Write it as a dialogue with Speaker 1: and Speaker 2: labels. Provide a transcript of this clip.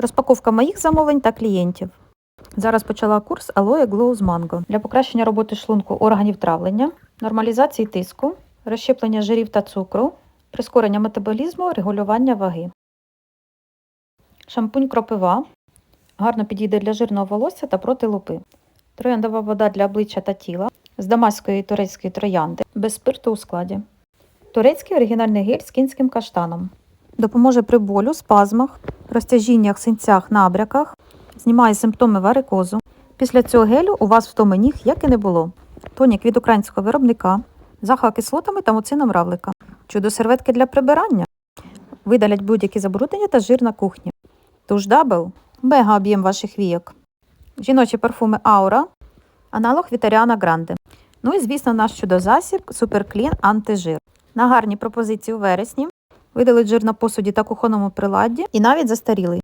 Speaker 1: Розпаковка моїх замовлень та клієнтів. Зараз почала курс Aloe Glow з Mango для покращення роботи шлунку органів травлення, нормалізації тиску, розщеплення жирів та цукру, прискорення метаболізму, регулювання ваги. Шампунь кропива гарно підійде для жирного волосся та проти лупи. Трояндова вода для обличчя та тіла з дамаської турецької троянди без спирту у складі. Турецький оригінальний гель з кінським каштаном. Допоможе при болю, спазмах, розтяжіннях, синцях, набряках, знімає симптоми варикозу. Після цього гелю у вас втоми ніг як і не було. Тонік від українського виробника, захва кислотами та муцином равлика. Чудо серветки для прибирання. Видалять будь-які забруднення та жир на кухні. Туш дабл мега об'єм ваших війок. Жіночі парфуми Аура, аналог Вітаріана Гранде. Ну і, звісно, наш чудозасіб Суперклін антижир. На гарні пропозиції у вересні. Видалить жир на посуді та кухонному приладді і навіть застарілий.